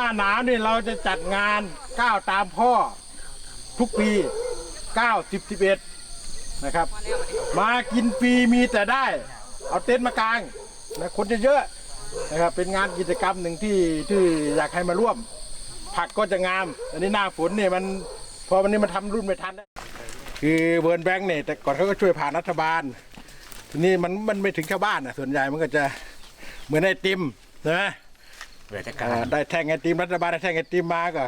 น้าหนาวนี่เราจะจัดงานก้าวตามพ่อทุกปี9 10 11นะครับ มากินฟรีมีแต่ได้ เอาเต็นท์มากางนะคนจะเยอะนะครับเป็นงานกิจกรรมหนึ่งที่ที่อยากให้มาร่วม ผักก็จะงาม อันนี้หน้าฝนเนี่ยมันพอวันนี้มันทำรุ่นไม่ทันคือเวิร์นแบงค์เนี่ยแต่ก่อนเขาก็ช่วยผ่านรัฐบาลทีนี้มันมันไม่ถึงชาวบ้านอะส่วนใหญ่มันก็จะเหมือนไอติมใช่ ไหมราชอ่การได้แท่งไอติมรัฐบาลได้แท่งไอติมมาก็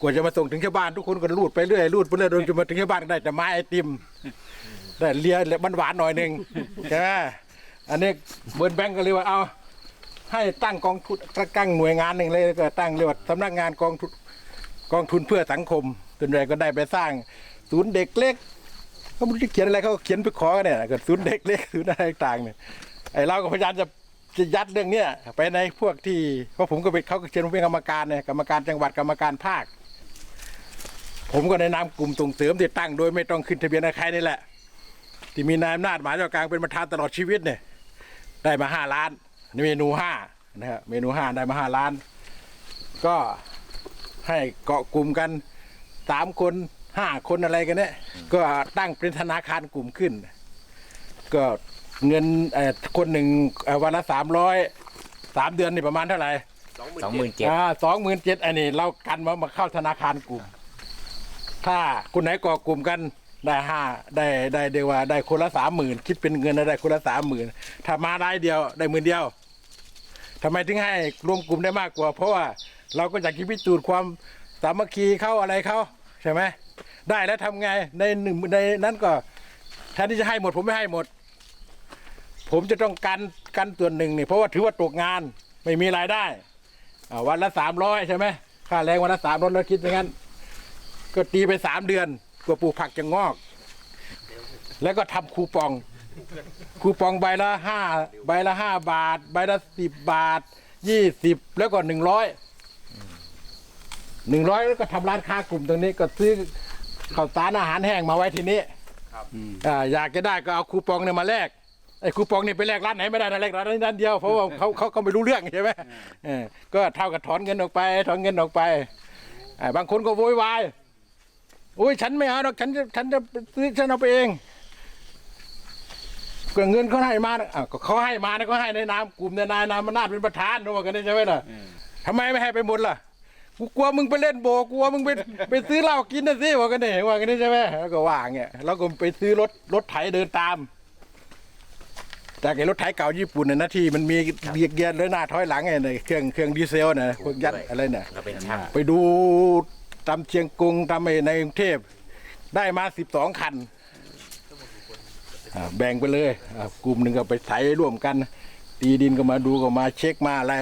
กว่าจะมาส่งถึงชาวบ้านทุกคนก็รูดไปเรื่อยรูดไปเรื่อยจนมาถึงชาวบ้านก็ได้แต่ไม้ไอติมได้เลียมันหวานๆหน่อยหนึ่งใช่ไหมอันนี้เบิร์นแบงก์ก็เลยว่าเอาให้ตั้งกองทุนตั้งหน่วยงานหนึ่งเลยก็ตั้งเรียกว่าสำนักงานกองทุนกองทุนเพื่อสังคมส่วนใหญ่ก็ได้ไปสร้าง ศูนย์เด็กเล็กเขาไม่รู้จะเขียนอะไรเขาก็เขียนไปขอกันเนี่ยเก็ศูนย์เด็กเล็กศูนย์อะไรต่างๆเนี่ยไอ้เราก็พยายามจะ จะยัดเรื่องเนี้ยไปในพวกที่เพราะผมก็เป็นเขาก็เขียนผมเป็นกรรมการเนี่ยกรรมการจังหวัดกรรมการภาค ผมก็ในนามกลุ่มส่งเสริมที่ตั้งโดยไม่ต้องขึ้นทะเบียนกับใครนี่แหละ ที่มีนายอำนาจหมายเจ้ากลางเป็นประธานตลอดชีวิตเนี่ยได้มาห้าล้านในเมนูห้านะครับเมนูห้าได้มาห้าล้าน ก็ให้เกาะกลุ่มกันสามคนห้าคนอะไรกันเนี่ยก็ตั้งเป็นธนาคารกลุ่มขึ้น ก็ เงินเอ่อคนหนึ่งเอ่อวันละสามร้อยสามเดือนนี่ประมาณเท่าไหร่สองหมื่นเจ็ดอ่าสองหมื่นเจ็ดอันนี้เรากันมามาเข้าธนาคารกลุ่ม ถ้าคนไหนก่อกลุ่มกันได้ห้าได้ได้เดียวว่าได้คนละสามหมื่นคิดเป็นเงินได้คนละสามหมื่นถ้ามารายเดียวได้หมื่นเดียวทำไมถึงให้รวมกลุ่มได้มากกว่า เพราะว่าเราก็อยากจะพิจูดความสามัคคีเข้าอะไรเขาใช่ไหมได้แล้วทำไงในหนึ่งในนั้นก็แทนที่จะให้หมดผมไม่ให้หมด ผมจะต้องกันกันส่วนหนึ่งนี่เพราะว่าถือว่าตกงานไม่มีรายได้อ่าวันละสามร้อยใช่ไหมค่าแรงวันละสามร้อยเราคิดอย่างนั้น ก็ตีไปสามเดือนกว่าปลูกผักจะงอก แล้วก็ทำคูปอง คูปองใบละห้าใบละห้าบาท ใบละสิบบาทยี่สิบแล้วก็หนึ่งร้อยหนึ่งร้อยแล้วก็ทำร้านค้ากลุ่มตรงนี้ก็ซื้อข้าวสารอาหารแห้งมาไว้ทีนี้อ่าอยากจะได้ก็เอาคูปองเนี่ยมาแลก ไอ้คูปองนี่ไปแลกร้านไหนไม่ได้นะแลกร้านนี้ร้านเดียวเพราะว่าเขาเขาก็ไม่รู้เรื่องใช่ไหมเออก็เท่ากับถอนเงินออกไปถอนเงินออกไปอ่าบางคนก็โวยวายโอ้ยฉันไม่เอาหรอกฉันจะฉันจะซื้อฉันเอาไปเองก็เงินเขาให้มาอะก็เขาให้มานะเขาให้ในนามกลุ่มในนายนามอำนาจเป็นประธานรู้ว่ากันได้ใช่ไหมล่ะทำไมไม่ให้ไปหมดล่ะกูกลัวมึงไปเล่นโบกลัวมึงไปไปซื้อเหล้ากินนะสิว่ากันนี่ว่ากันนี่ใช่ไหมแล้วก็ว่าอย่างเงี้ยแล้วก็ไปซื้อรถรถไถเดินตาม จากไอ้รถไถเก่าญี่ปุ่นน่ะนะที่มันมีเกียร์เกียร์เลยหน้าถอยหลังไงเนี่ยเครื่องเครื่องดีเซลน่ะพวกยัดอะไรเนี่ยเราเป็นช่าง ไปดูตำเชียงกรุงตำไอ้ในกรุงเทพได้มาสิบสองคันอ่าแบ่งไปเลยอ่ากลุ่มหนึ่งก็ไปไถร่วมกัน ตีดินก็มาดูก็มาเช็คมาอะไร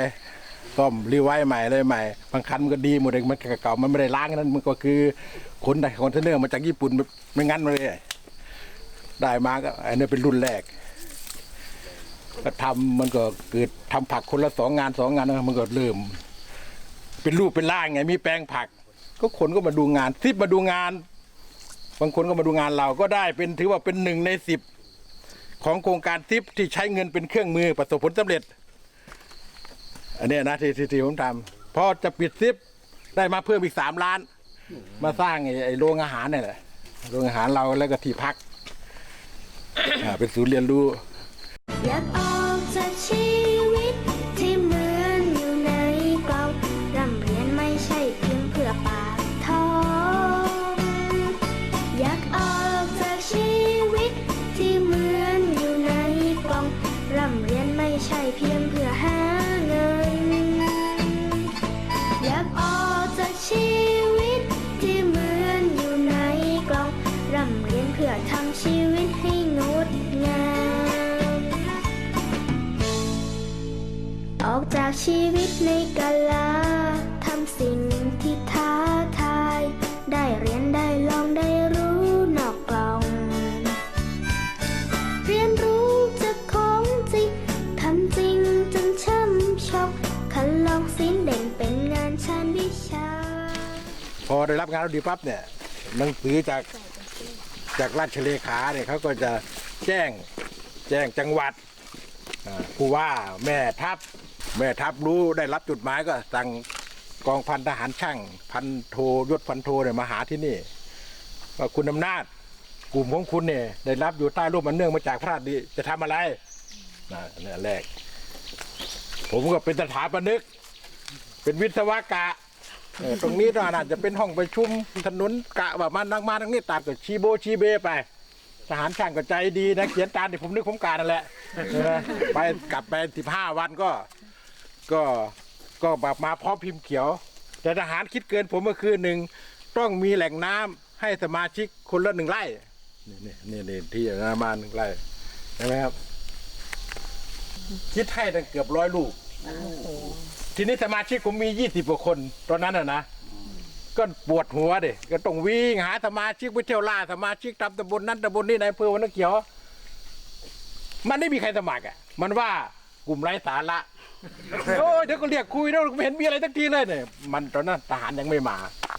ซ่อมรีไวซ์ใหม่เลยใหม่บางคันมันก็ดีหมดเลยมันเก่าๆมันไม่ได้ล้างนั้นมันก็คือขนได้คอนเทนเนอร์มาจากญี่ปุ่นไม่งั้นมาเลย ได้มาก็อันนี้เป็นรุ่นแรก ก็ทำมันก็เกิดทำผักคนละสองงานสองงานนะมันก็เริ่ม เป็นรูปเป็นร่างไงมีแปลงผัก ก็คนก็มาดูงานซิปมาดูงาน บางคนก็มาดูงานเราก็ได้เป็นถือว่าเป็นหนึ่งในสิบของโครงการซิปที่ใช้เงินเป็นเครื่องมือประสบผลสำเร็จ อันนี้นะที่ที่ผมทำพอจะปิดซิปได้มาเพิ่มอีกสามล้าน มาสร้างไอ้ไอโรงอาหารเนี่ยแหละโรงอาหารเราแล้วก็ที่พักเป็นศูนย์เรียนรู้ อ ออกจากชีวิตในกาลาทำสิ่งที่ท้าทาย ได้เรียนได้ลองได้รู้นอกกล่อง เรียนรู้จากของจริงทำจริงจนช่ำชอกคันลองสิ้นเด่นเป็นงานชานวิชา พอได้รับงานดีปั๊บเนี่ยหนังสือจากจากราชเลขาเนี่ยเขาก็จะแจ้งแจ้งจังหวัดอ่าผู้ว่าแม่ทัพ แม่ทัพรู้ได้รับจดหมายก็สั่งกองพันทหารช่าง พันโทยศพันโทเนี่ยมาหาที่นี่ว่าคุณอำนาจกลุ่มของคุณเนี่ยได้รับอยู่ใต้ร่มมันเนื่องมาจากพระราชดีจะทำอะไรนะนี่แรก ผมก็เป็นสถาปนิก เป็นวิศวกะเออตรงนี้น่าจะเป็นห้องประชุมถนนกะว่ามันนักมาทางนี้ตามกับชีโบชีเบไป ทหารช่างก็ใจดีนะ เขียนตามที่ผมนึกผมการนั่นแหละเออไปกลับไปสิบห้าวันก็ ก็ก็แบบมาพร้อมพิมพ์เขียว แต่ทหารคิดเกินผมก็คือหนึ่งต้องมีแหล่งน้ำให้สมาชิกคนละหนึ่งไร่นี่นี่นี่นี่ที่ประมาณหนึ่งไร่ใช่ไหมครับ คิดให้ตั้งเกือบร้อยลูกทีนี้สมาชิกผมมียี่สิบกว่าคน ตอนนั้นอะนะก็ปวดหัวเด็ก็ต้องวิ่งหาสมาชิกไปเที่ยวล่าสมาชิกตามตำบลนั้นตำบลนี้ในอำเภอวันนกเขียว มันไม่มีใครสมัครอะ มันว่ากลุ่มไร้สาระ โอ้ยเดี๋ยวก็เรียกคุยแล้วไม่เห็นมีอะไรสักทีเลยเนี่ยมันตอนนั้นทหารยังไม่มา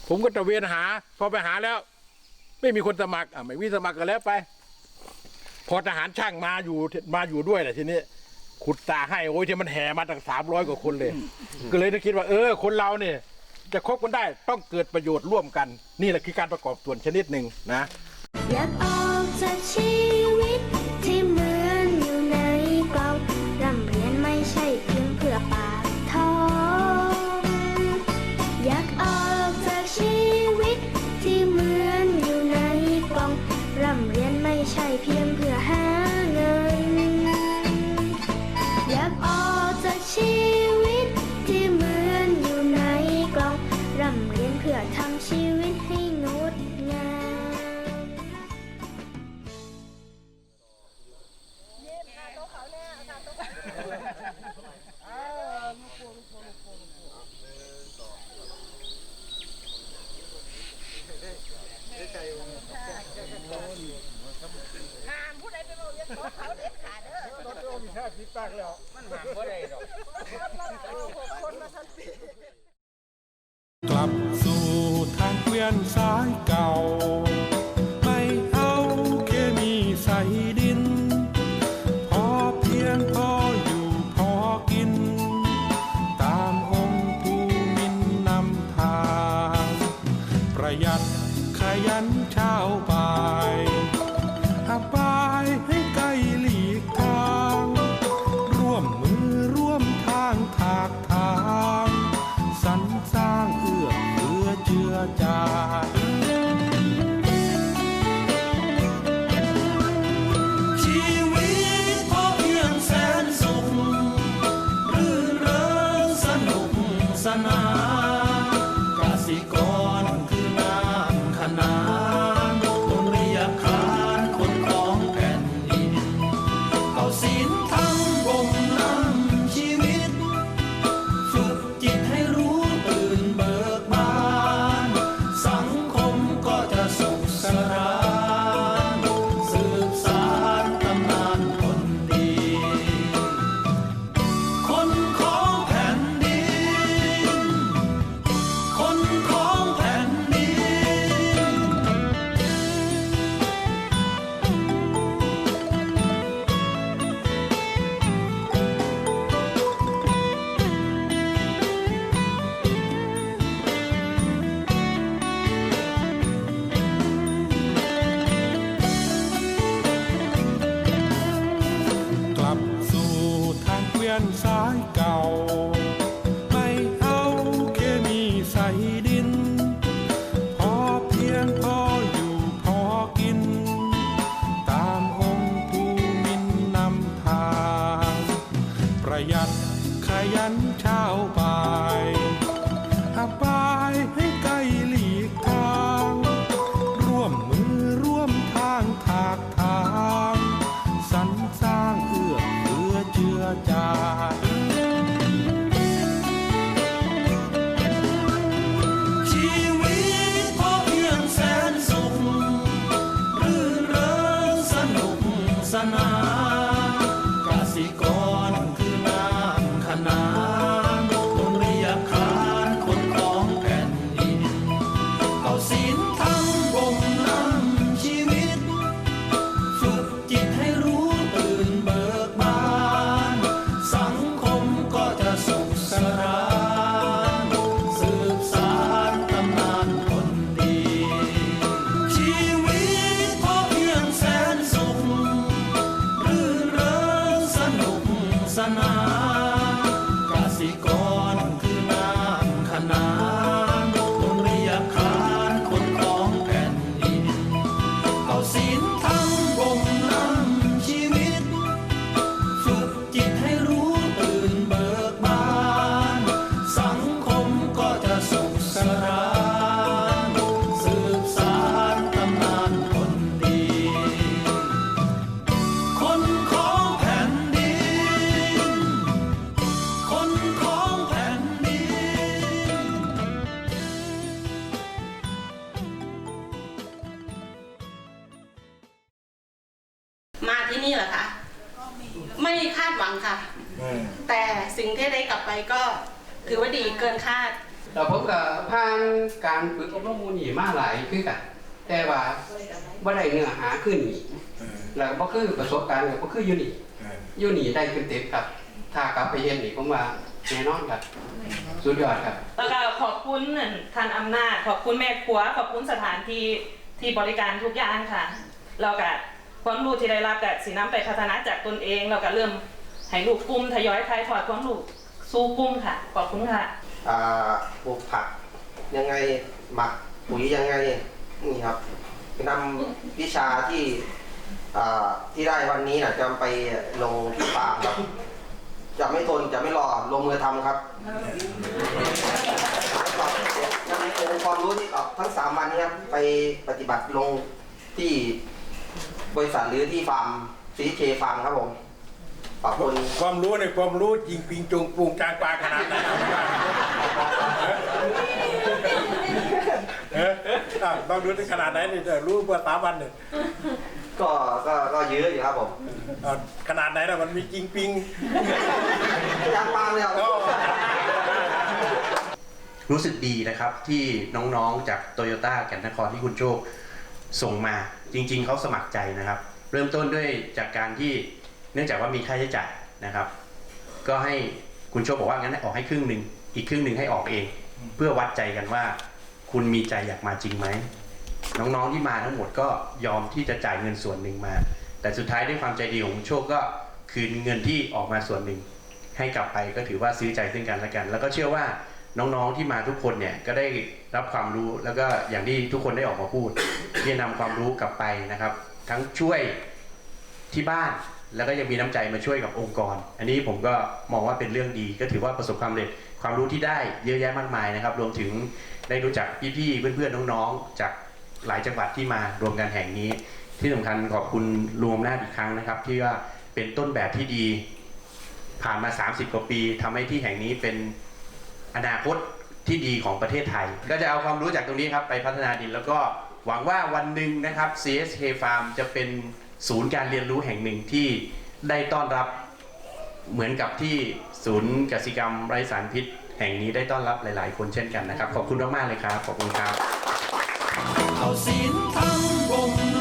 ผมก็ตระเวนหา พอไปหาแล้ว ไม่มีคนสมัครอะไม่มีสมัครก็แล้วไป พอทหารช่างมาอยู่มาอยู่ด้วยแหละทีนี้ขุดตาให้โอ้ยที่มันแห่มาตั้งสามร้อยกว่าคนเลย ก็เลยนึกคิดว่า เออ คนเราเนี่ยจะคบกันได้ต้องเกิดประโยชน์ร่วมกัน นี่แหละคือการประกอบส่วนชนิดหนึ่งนะอยากออกจากชี ก จือจาน Xin รอคะไม่คาดหวังค่ะอืมแต่สิ่งที่ได้กลับไปก็ถือว่าดีเกินคาดแล้วผมก็ผ่านการฝึกอบรมหมูนี่มาหลายคือกันแต่ว่าบ่ได้เนื้อหาขึ้นนี่แล้วก็บ่คือประสบการณ์ก็บ่คืออยู่นี่อยู่นี่ได้เต็มๆครับ ถ้ากลับไปเฮ็ดนี่ผมว่าแน่นอนครับสุดยอดครับแล้วก็ขอบคุณท่านอำนาจ ขอบคุณแม่ครัว ขอบคุณสถานที่ที่บริการทุกอย่างค่ะแล้วก็ ความรู้ที่ได้รับกับสีน้ำไปพัฒนาจากตนเองแล้วก็เริ่มให้ลูกกลุ่มทยอยทายถอดความรู้สู่กลุ่มค่ะขอบคุณค่ะอ่าปลูกผักยังไงหมักปุ๋ยยังไงนี่ครับนำวิชาที่อ่าที่ได้วันนี้นะจะไปลงที่ฟาร์มครับจะไม่ทนจะไม่รอลงมือทำครับจะมีองค์ความรู้ที่เอาทั้งสามวันนี้ครับไปปฏิบัติลงที่ บริษัทหรือที่ฟาร์มซีเคฟาร์มครับผมขอบคุณ ความรู้ในความรู้จริงปิงจงปรุงจางปลาขนาดไหนเอออะต้องรู้ถึงขนาดไหนนี่จะรู้เมื่อสามวันเนี่ยก็ก็ก็เยอะอยู่ครับผมอะขนาดไหนนะมันมีจริงปิงยางปางเลยครับก็รู้สึกดีนะครับที่น้องๆจากโตโยต้าแก่นนครที่คุณโชค ส่งมาจริง ๆเขาสมัครใจนะครับ เริ่มต้นด้วยจากการที่เนื่องจากว่ามีค่าใช้จ่ายนะครับ ก็ให้คุณโชคบอกว่างั้นออกให้ครึ่งหนึ่งอีกครึ่งหนึ่งให้ออกเอง เพื่อวัดใจกันว่า คุณมีใจอยากมาจริงไหมน้องๆที่มาทั้งหมดก็ยอมที่จะจ่ายเงินส่วนหนึ่งมา แต่สุดท้ายด้วยความใจดีของคุณโชคก็คืนเงินที่ออกมาส่วนหนึ่ง ให้กลับไปก็ถือว่าซื้อใจซึ่งกันและกัน แล้วก็เชื่อว่า น้องๆที่มาทุกคนเนี่ยก็ได้รับความรู้แล้วก็อย่างที่ทุกคนได้ออกมาพูดที่จะนำความรู้กลับไปนะครับ ทั้งช่วยที่บ้านแล้วก็ยังมีน้ำใจมาช่วยกับองค์กร อันนี้ผมก็มองว่าเป็นเรื่องดี ก็ถือว่าประสบความสำเร็จความรู้ที่ได้เยอะแยะมากมายนะครับ รวมถึงได้รู้จักพี่ๆเพื่อนๆน้องๆ จากหลายจังหวัดที่มารวมกันแห่งนี้ ที่สำคัญขอบคุณลุงอำนาอีกครั้งนะครับ ที่ว่าเป็นต้นแบบที่ดี ผ่านมา 30 กว่าปีทำให้ที่แห่งนี้เป็น อนาคตที่ดีของประเทศไทย ก็จะเอาความรู้จากตรงนี้ครับไปพัฒนาดิน แล้วก็หวังว่าวันหนึ่งนะครับ CSK Farm จะเป็นศูนย์การเรียนรู้แห่งหนึ่งที่ได้ต้อนรับเหมือนกับที่ศูนย์กสิกรรมไร้สารพิษ แห่งนี้ได้ต้อนรับหลาย ๆ คนเช่นกันนะครับ ขอบคุณมาก ๆ เลยครับ ขอบคุณครับเอาศีลธรรมบ่ม